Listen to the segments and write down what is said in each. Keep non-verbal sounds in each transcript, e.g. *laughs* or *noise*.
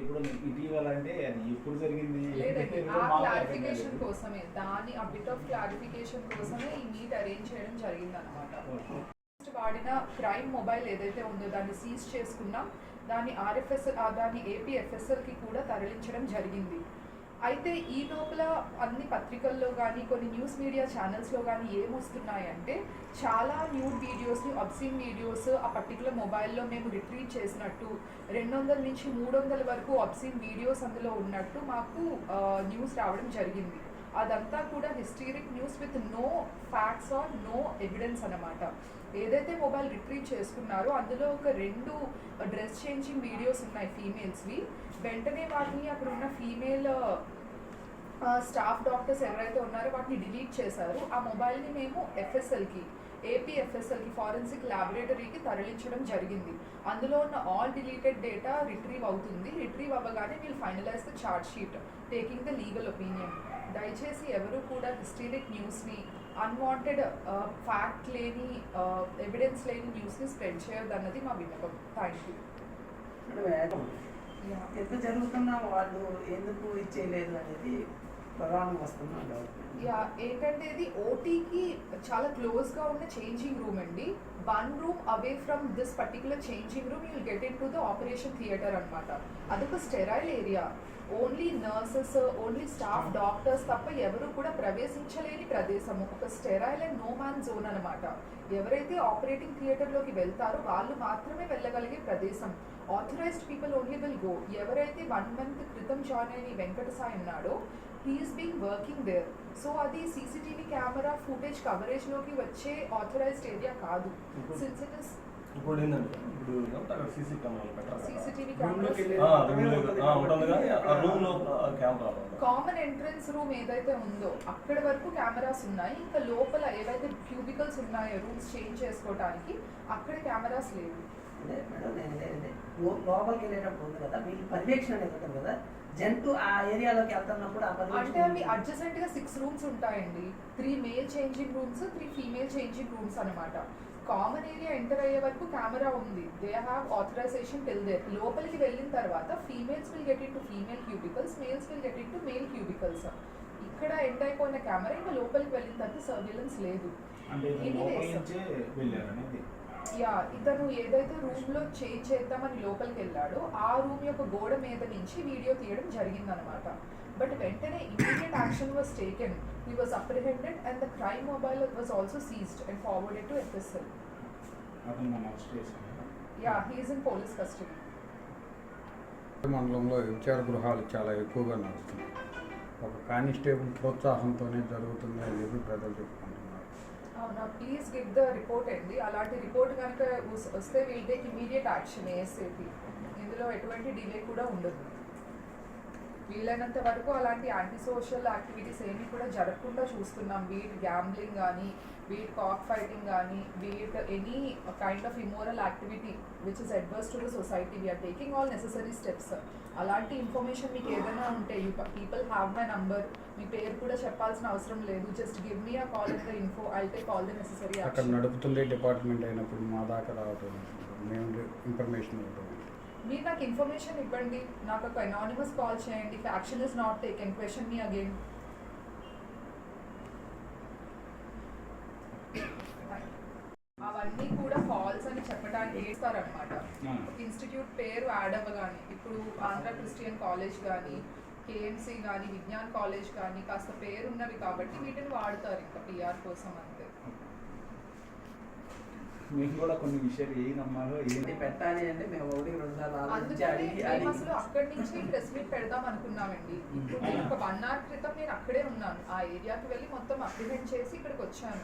ఇప్పుడు ఇటీవల అంటే అది ఎప్పుడు జరిగింది? *laughs* క్లారిఫికేషన్. కోసమే. దాని ఆ బిట్ ఆఫ్ క్లారిఫికేషన్ కోసమే ఈ మీట్ అరేంజ్ చేయడం జరిగింది అనమాట. వాడిన క్రైమ్ మొబైల్ ఏదైతే ఉందో దాన్ని సీజ్ చేసుకున్నాం. దాన్ని ఆర్ఎఫ్ఎస్ఎల్ దాన్ని ఏపీఎఫ్ఎస్ఎల్కి కూడా తరలించడం జరిగింది. అయితే ఈ లోపల అన్ని పత్రికల్లో కానీ కొన్ని న్యూస్ మీడియా ఛానల్స్లో కానీ ఏమొస్తున్నాయంటే చాలా న్యూడ్ వీడియోస్ని అబ్సీన్ వీడియోస్ ఆ పర్టికులర్ మొబైల్లో మేము రిట్రీవ్ చేసినట్టు రెండు వందల నుంచి మూడు వందల వరకు అబ్సీన్ వీడియోస్ అందులో ఉన్నట్టు మాకు న్యూస్ రావడం జరిగింది. అదంతా కూడా hysteric news with no facts or no evidence అనమాట ఏదైతే మొబైల్ రిట్రీవ్ చేసుకున్నారో అందులో ఒక రెండు డ్రెస్ చేంజింగ్ వీడియోస్ ఉన్నాయి ఫీమేల్స్వి. వెంటనే వాటిని అక్కడ ఉన్న ఫీమేల్ స్టాఫ్ డాక్టర్స్ ఎవరైతే ఉన్నారో వాటిని డిలీట్ చేశారు. ఆ మొబైల్ని మేము ఎఫ్ఎస్ఎల్కి ఏపీ ఎఫ్ఎస్ఎల్కి ఫారెన్సిక్ ల్యాబొరేటరీకి తరలించడం జరిగింది. అందులో ఉన్న ఆల్ డిలీటెడ్ డేటా రిట్రీవ్ అవుతుంది. రిట్రీవ్ అవ్వగానే we'll finalise the charge sheet taking the legal opinion. దయచేసి ఎవరు కూడా హిస్టరిక్ న్యూస్ని అన్వాంటెడ్ ఫ్యాక్ట్ లేని ఎవిడెన్స్ లేని న్యూస్ని స్ప్రెడ్ చేయొద్దు అన్నది మా విన్నపం. Thank you. ఎంత జరుగుతున్నా వాళ్ళు ఎందుకు ఇచ్చేయలేదు అనేది ప్రధానం వస్తున్న యా ఏంటంటే ఇది ఓటీకి చాలా క్లోజ్గా ఉన్న చేంజింగ్ రూమ్ అండి. One room away from this particular changing room you get into the operation theatre అనమాట అదొక sterile area only nurses only staff doctors తప్ప ఎవరు కూడా ప్రవేశించలేని ప్రదేశము. ఒక sterile and no man zone అనమాట ఎవరైతే ఆపరేటింగ్ థియేటర్లోకి వెళ్తారో వాళ్ళు మాత్రమే వెళ్ళగలిగే ప్రదేశం. Authorised people only will go ఎవరైతే వన్ మంత్ క్రితం జాయిన్ అయిన వెంకట సాయి ఉన్నాడో he's being working there so అది సీసీటీవీ కెమెరా ఫుటేజ్ కవరేజ్లోకి వచ్చే ఆథరైజ్డ్ ఏరియా కాదు. సిన్స్ ఇట్ ఇస్ ఇప్పుడు ఏంటంటే ఇప్పుడు అక్కడ సీసీ కెమెరాలు పెట్టారు రూమ్లో కెమెరా కామన్ ఎంట్రన్స్ రూమ్ ఏదైతే ఉందో అక్కడ వరకు కెమెరాస్ ఉన్నాయి. ఇంకా లోపల ఏవైతే క్యూబికల్స్ ఉన్నాయో రూమ్స్ చేంజ్ చేసుకోవడానికి అక్కడ కెమెరాస్ లేవు. అంటే మేడం నేను అనేది లో- లోపలికి వెళ్ళేటప్పుడు ఉంది కదా వీళ్ళు పర్యవేక్షణ అనేది ఉంటుంది కదా జంతు ఆ ఏరియాలోకి వెళ్తున్నప్పుడు ఆ అంటే అవి అడ్జసెంట్గా సిక్స్ రూమ్స్ ఉంటాయండి. Three male changing rooms three female changing rooms అన్నమాట. కామన్ ఏరియా ఎంటర్ అయ్యే వరకు కెమెరా ఉంది. They have authorisation till there లోపలికి వెళ్ళిన తర్వాత females will get into female cubicles males will get into male cubicles ఇక్కడ enter అయిపోయిన కెమెరా ఇంకా లోపలికి వెళ్ళిన తర్వాత సర్వేలెన్స్ లేదు. యా ఇతను ఏదైతే రూమ్లో చేంజ్ చేద్దామని లోపలికి వెళ్ళాడో ఆ రూమ్ యొక్క గోడ మీద నుంచి వీడియో తీయడం జరిగిందనమాట బట్ వెంటనే he was apprehended and the crime mobile was also seized and forwarded to FSL అతను మన అరెస్ట్ చేశారు yeah he's in police custody మండలంలో విచార గృహాలు చాలా ఎక్కువగా నడుస్తున్నాయి. ఒక కానిస్టేబుల్ ప్రోత్సాహంతోనే జరుగుతుంది అని చెప్పి ప్రజలు చెప్పుకుంటున్నారు. అవునా ప్లీజ్ గివ్ ద రిపోర్ట్ అండి. అలాంటి రిపోర్ట్ కనుక వస్- వస్తే will take immediate action ASAP ఇందులో ఎటువంటి డిలే కూడా ఉండదు. వీలైనంత వరకు అలాంటి యాంటీ సోషల్ యాక్టివిటీస్ ఏమీ కూడా జరగకుండా చూస్తున్నాం. వీట్ గ్యాంబ్లింగ్ కానీ వీట్ కాక్ ఫైటింగ్ కానీ be it any kind of immoral activity which is adverse to the society we are taking all necessary steps అలాంటి ఇన్ఫర్మేషన్ మీకు ఏదైనా ఉంటే you people have my number మీ పేరు కూడా చెప్పాల్సిన అవసరం లేదు. Just give me a call in the info I take all the necessary అక్కడ నడుపుతుండే డిపార్ట్మెంట్ అయినప్పుడు మా దాకా రావటం మేము ఇన్ఫర్మేషన్ ఇవ్వటం మీరు నాకు ఇన్ఫర్మేషన్ ఇవ్వండి. నాకు ఒక అనానిమస్ కాల్ చేయండి. If action is not taken question me again అవన్నీ కూడా ఫాల్స్ అని చెప్పడానికి వేస్తారనమాట. ఇన్స్టిట్యూట్ పేరు యాడ్ అవ్వగానే ఇప్పుడు ఆంధ్ర క్రిస్టియన్ కాలేజ్ కానీ కేఎంసీ కానీ విజ్ఞాన్ కాలేజ్ కానీ కాస్త పేరున్నవి కాబట్టి వీటిని వాడతారు ఇంకా పిఆర్ కోసం అంతే. మీకు కూడా కొన్ని విషయాలు ఏం నమ్మాలో ఏం ఇది పెట్టాలి అంటే మేము ఒకటి రెండు సార్లు ఆలోచించి అందుకని అడిగి మేము అడిగి. అసలు అక్కడి నుంచి ప్రెస్ మీట్ పెడదాం అనుకున్నామండి. ఇప్పుడు నేను ఒక వన్ అవర్ క్రితం నేను అక్కడే ఉన్నాను. ఆ ఏరియాకి వెళ్ళి మొత్తం అప్రిహెండ్ చేసి ఇక్కడికి వచ్చాను.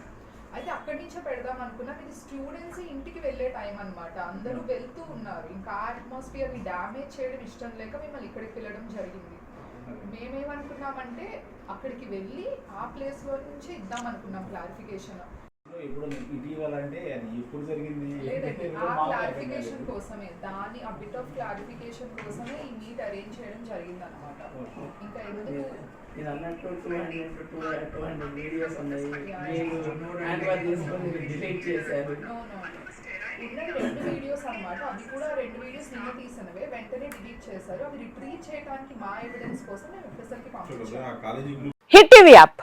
అయితే అక్కడి నుంచే పెడదాం అనుకున్నాం. ఇది స్టూడెంట్స్ ఇంటికి వెళ్ళే టైం అన్నమాట. అందరూ వెళ్తూ ఉన్నారు. ఇంకా ఆ అట్మాస్ఫియర్ని డ్యామేజ్ చేయడం ఇష్టం లేక మిమ్మల్ని ఇక్కడికి వెళ్ళడం జరిగింది. మేమేమనుకున్నామంటే అక్కడికి వెళ్ళి ఆ ప్లేస్లో నుంచి ఇద్దాం అనుకున్నాం క్లారిఫికేషన్ ఇప్పుడు ఇటీవల అంటే అది ఎప్పుడు జరిగింది? *laughs* క్లారిఫికేషన్. కోసమే. దాని ఆ బిట్ ఆఫ్ క్లారిఫికేషన్ కోసమే ఈ మీట్ అరేంజ్ చేయడం జరిగింది అనమాట. ఇంకా ఎందుకు ఇది అన్నట్టు two hundred two two hundred videos ఉన్నాయి. మీరు చేసుకొని డిలీట్ చేశారు. రెండు వీడియోస్ అన్నమాట. అవి కూడా రెండు వీడియోస్ నిన్న తీసినవే. వెంటనే డిలీట్ చేశారు. అవి రిట్రీవ్ చేయడానికి మా ఎవిడెన్స్ కోసం మేము ఎఫ్ఎస్ఎల్కి పంపించాము హిట్ టీవీ యాప్.